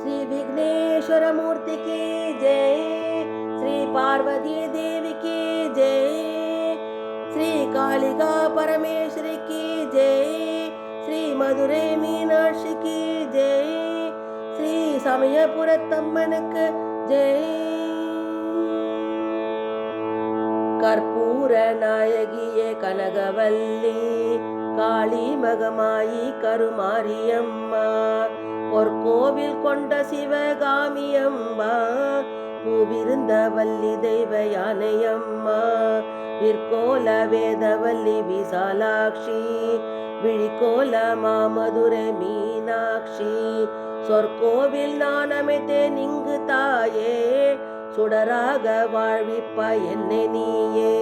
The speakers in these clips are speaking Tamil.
श्री विघ्नेश्वर मूर्ति की जय श्री पार्वती देवी की जय श्री कालिका परमेश्वरी की जय श्री मधुரை மீனாட்சி की जय श्री சமயபுரத்தம்மனுக்கு ஜெய் கற்பூர நாயகிய கனகவல்லி காளி மகமாயி கருமாரியம்மா பொற்கோவில் கொண்ட சிவகாமியம்மா பூவிருந்த வள்ளி தெய்வ யானையம்மா விற்கோல வேதவல்லி விசாலாட்சி விழிக்கோல மாமதுரை மீனாட்சி. சொற்கோவில் நான் அமைத்தேன் இங்கு தாயே சுடராக வாழ்விப்ப என்னை நீயே.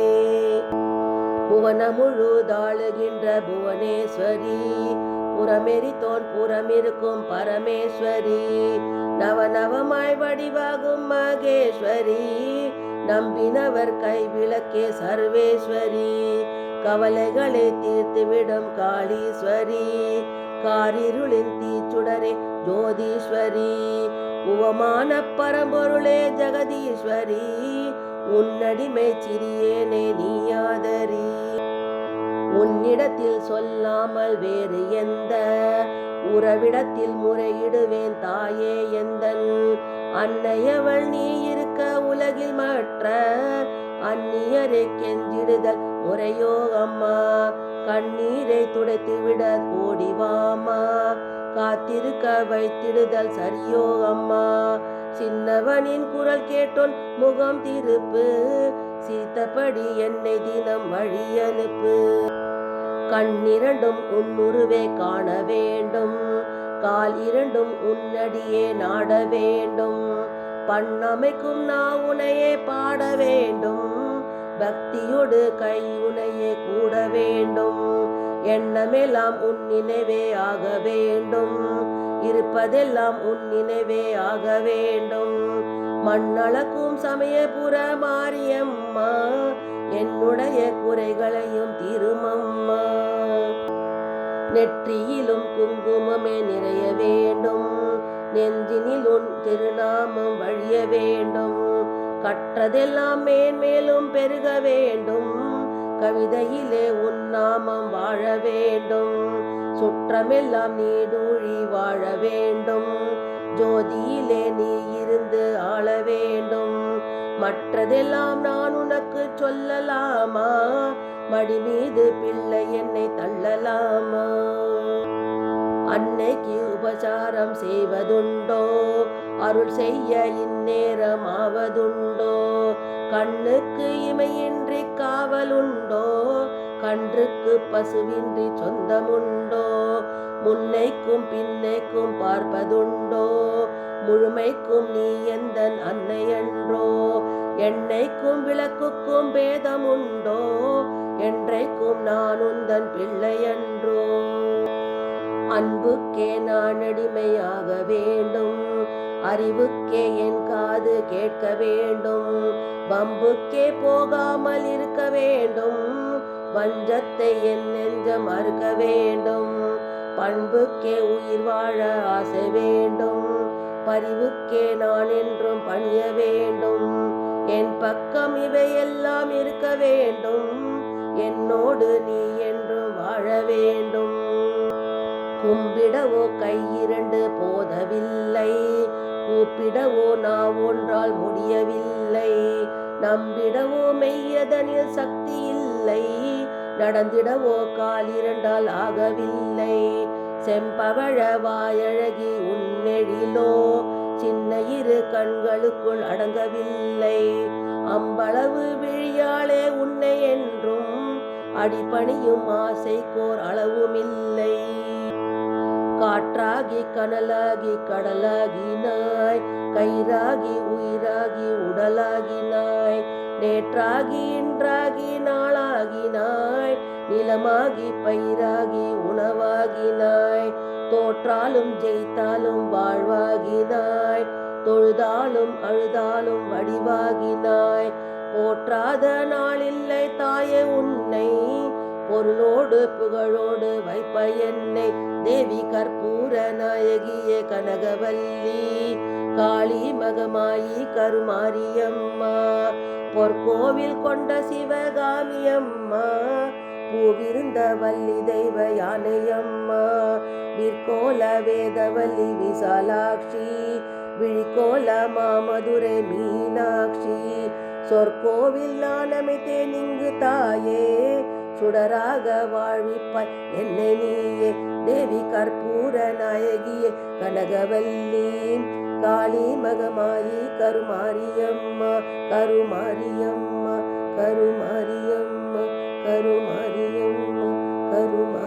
புவன முழுதாளுகின்ற புவனேஸ்வரி புறமெரித்தோன் புறமிருக்கும் பரமேஸ்வரி. நவநவமாய் வடிவாகும் மகேஸ்வரி. நம்பினவர் கை விளக்கே சர்வேஸ்வரி. கவலைகளை தீர்த்துவிடும் காளீஸ்வரி. காரிருளின் தீச்சுடரே ஜோதீஸ்வரி. உவமான பரம்பொருளே ஜெகதீஸ்வரி. உன்னடிமை சிறியேனே நீயாதரி உன்னிடத்தில் சொல்லாமல் வேறு எந்த உறவிடத்தில் முறையிடுவேன் தாயே எந்தன். அன்னையவள் நீ இருக்க உலகில் மற்ற அந்நியரை கெஞ்சிடுதல் முறையோ அம்மா கண்ணீரை துடைத்துவிட ஓடிவாமா காத்திருக்க வைத்திடுதல் சரியோ அம்மா சின்னவனின் குரல் கேட்டோன் முகம் திருப்பு. சீத்தபடி என்னை தினம் வழி அனுப்பு கண்ணிரண்டும் உன்னுருவே காண வேண்டும். கால் இரண்டும் உன்னடியே நாட வேண்டும். பண்ணமைக்கும் நான் உனையே பாட வேண்டும். பக்தியோடு கை உனையே கூட வேண்டும். எண்ணமெல்லாம் உன் நினைவே ஆக வேண்டும். இருப்பதெல்லாம் உன் நினைவே ஆக வேண்டும். மண்ணளக்கும் சமயபுர மாரியம்மா என்னுடைய குறைகளையும் திருமம்மா. நெற்றியிலும் குங்குமமே நிறைய வேண்டும். நெஞ்சினில் உன் திருநாமம் வழிய வேண்டும். கற்றதெல்லாம் மேன்மேலும் பெருக வேண்டும். கவிதையிலே உன் நாமம் வாழ வேண்டும். சுற்றமெல்லாம் நீடூழி வாழ வேண்டும். ஜோதியிலே நீ இருந்து ஆள வேண்டும். மற்றதெல்லாம் நான் உனக்கு சொல்லலாமா? மடி மீது பிள்ளை என்னை தள்ளலாமா? அன்னைக்கு உபசாரம் செய்வதுண்டோ? அருள் செய்ய இந்நேரம் ஆவதுண்டோ கண்ணுக்கு இமையின்றி காவலுண்டோ? கன்றுக்கு பசுவின்றி சொந்தமுண்டோ? முன்னைக்கும் பின்னைக்கும் பார்ப்பதுண்டோ? முழுமைக்கும் நீ எந்தன் அன்னையன்றோ? என்னைக்கும் விளக்குக்கும் பேதம் உண்டோ என்றைக்கும் நான் உந்தன் பிள்ளையன்றோ? அன்புக்கே நான் அடிமையாக வேண்டும். அறிவுக்கே என் காது கேட்க வேண்டும். வம்புக்கே போகாமல் இருக்க வேண்டும். வஞ்சத்தை என் நெஞ்சம் அறுக்க வேண்டும். பண்புக்கே உயிர் வாழ ஆசை வேண்டும். பரிவுக்கே நான் என்றும் பணிய வேண்டும். என் பக்கம் இவையெல்லாம் இருக்க வேண்டும். என்னோடு நீ என்றும் வாழ வேண்டும். கும்பிடவோ கையிரண்டு போதவில்லை. கூப்பிடவோ நான் ஒன்றால் முடியவில்லை. நம்பிடவோ மெய்யதனில் சக்தி இல்லை. நடந்திடவோ கால் இரண்டால் ஆகவில்லை. செம்பவழ வாயழகி உன்னெழிலோ சின்ன இரு கண்களுக்குள் அடங்கவில்லை. அம்பளவு விழியாளே உன்னை என்றும் அடிபணியும் ஆசைக்கோர் அளவுமில்லை. காற்றாகி கனலாகி கடலாகினாய் கயிறாகி உயிராகி உடலாகினாய் நேற்றாகி இன்றாகி நாளாகினாய் நிலமாகி பயிராகி உணவாகினாய். தோற்றாலும் ஜெயித்தாலும் வாழ்வாகினாய். தொழுதாலும் அழுதாலும் வடிவாகினாய். போற்றாத நாளில்லை தாயே உன்னை. பொருளோடு புகழோடு வைப்ப என்னை. தேவி கற்பூர நாயகியே கனகவல்லி. காளி மகமாயி கருமாரியம்மா. பொற்கோவில் கொண்ட சிவகாமி அம்மா பூவிருந்த வள்ளி தெய்வ யானையம்மா விற்கோல வேதவல்லி விசாலாட்சி விழிக்கோல மாமதுரை மீனாட்சி. சொற்கோவில் நானமைத்தேன் இங்கு தாயே சுடராக வாழ்விப்பாய் என்னை நீயே. தேவி கற்பூர நாயகியே கனகவல்லி காளி மகமாயி கருமாரியம்மா கருமாரியம்மா கருமாரியம்மா. கருமாரியம்மா கருமா